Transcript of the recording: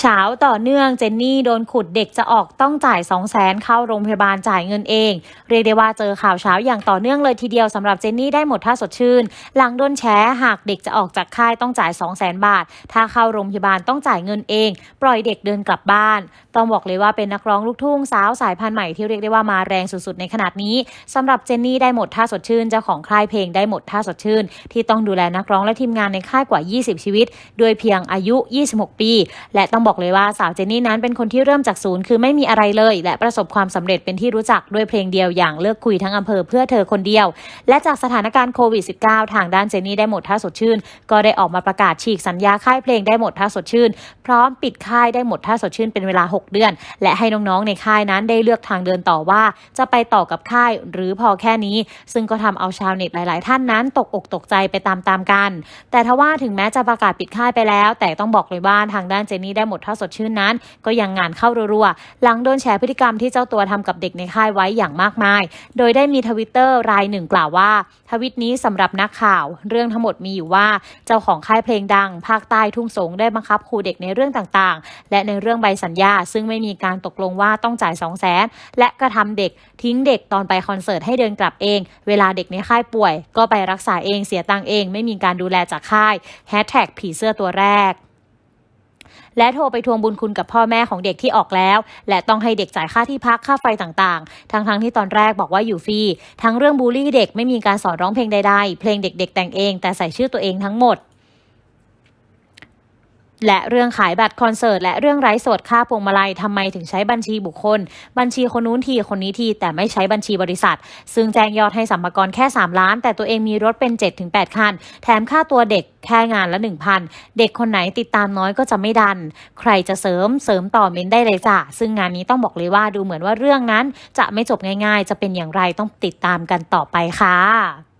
เช้าต่อเนื่องเจนนี่โดนขุดเด็กจะออกต้องจ่าย2 0 0แสนเข้าโรงพยาบาลจ่ายเงินเอง เรียกได้ว่าเจอข่าวเช้าอย่างต่อเนื่องเลยทีเดียวสำหรับเจนนี่ได้หมดท่าสดชื่น หลังโดนแฉหากเด็กจะออกจากค่ายต้องจ่าย2 0 0แสนบาท ถ้าเข้าโรงพยาบาลต้องจ่ายเงินเอง ปล่อยเด็กเดินกลับบ้าน ต้องบอกเลยว่าเป็นนักร้องลูกทุ่งสาวสายพันธุ์ใหม่ที่เรียกได้ว่ามาแรงสุดๆในขนาดนี้สำหรับเจนนี่ได้หมดท่าสดชื่นเจ้าของค่ายเพลงได้หมดท่าสดชื่น ที่ต้องดูแลนักร้องและทีมงานในค่ายกว่า 20 ชีวิต ด้วยเพียงอายุ 26 ปี และต้องบอกเลยว่าสาวเจนนี่นั้นเป็นคนที่เริ่มจากศูนย์คือไม่มีอะไรเลย และประสบความสำเร็จเป็นที่รู้จักด้วยเพลงเดียวอย่างเลิกคุยทั้งอำเภอเพื่อเธอคนเดียว และจากสถานการณ์โควิด -19 ทางด้านเจนนี่ได้หมดท่าสดชื่น ก็ได้ออกมาประกาศฉีกสัญญาค่ายเพลงได้หมดท่าสดชื่น พร้อมปิดค่ายได้หมดท่าสดชื่นเป็นเวลา 6 เดือน และให้น้องๆในค่ายนั้นได้เลือกทางเดินต่อว่า จะไปต่อกับค่าย หรือพอแค่นี้ ซึ่งก็ทำเอาชาวเน็ตหลาย ๆ ท่านนั้นตกอกตกใจไปตามๆกัน แต่ทว่าถึงแม้จะประกาศปิดค่ายไปแล้ว แต่ต้องบอกเลยว่าทางด้านเจนนี่ได้หมดท่าสดชื่นนั้น ก็ยังงานเข้ารัวๆ หลังโดนแฉพฤติกรรมที่เจ้าตัวทำกับเด็กในค่ายไว้อย่างมากมาย โดยได้มีทวิตเตอร์รายหนึ่งกล่าวว่า ทวิตนี้สำหรับนักข่าว เรื่องทั้งหมดมีอยู่ว่า เจ้าของค่ายเพลงดัง ภาคใต้ทุ่งสงได้บังคับครูเด็กในเรื่องต่างๆ และในเรื่องใบสัญญา ซึ่งไม่มีการตกลงว่าต้องจ่าย2 0 0แสนและกระทำเด็กทิ้งเด็กตอนไปคอนเสิร์ตให้เดินกลับเอง เวลาเด็กในค่ายป่วย ก็ไปรักษาเองเสียตังเอง ไม่มีการดูแลจากค่ายแฮชแท็กผีเสื้อตัวแรก และโทรไปทวงบุญคุณกับพ่อแม่ของเด็กที่ออกแล้ว และต้องให้เด็กจ่ายค่าที่พักค่าไฟต่างๆ ทั้งๆทที่ตอนแรกบอกว่าอยู่ฟรีทั้งเรื่องบูลลี่เด็กไม่มีการสอนร้องเพลงใดๆ เพลงเด็ก ๆ แต่งเอง แต่ใส่ชื่อตัวเองทั้งหมด และเรื่องขายบัตรคอนเสิร์ตและเรื่องไร้สดค่าพวงมาลัยทำไมถึงใช้บัญชีบุคคล บัญชีคนนู้นทีคนนี้ทีแต่ไม่ใช้บัญชีบริษัท ซึ่งแจ้งยอดให้สัมภากรแค่ 3 ล้าน แต่ตัวเองมีรถเป็น 7-8 คัน แถมค่าตัวเด็กแค่งานละ 1,000 เด็กคนไหนติดตามน้อยก็จะไม่ดัน ใครจะเสริมเสริมต่อเมนได้เลยจ้ะซึ่งงานนี้ต้องบอกเลยว่าดูเหมือนว่าเรื่องนั้น จะไม่จบง่าย ๆ จะเป็นอย่างไรต้องติดตามกันต่อไปค่ะ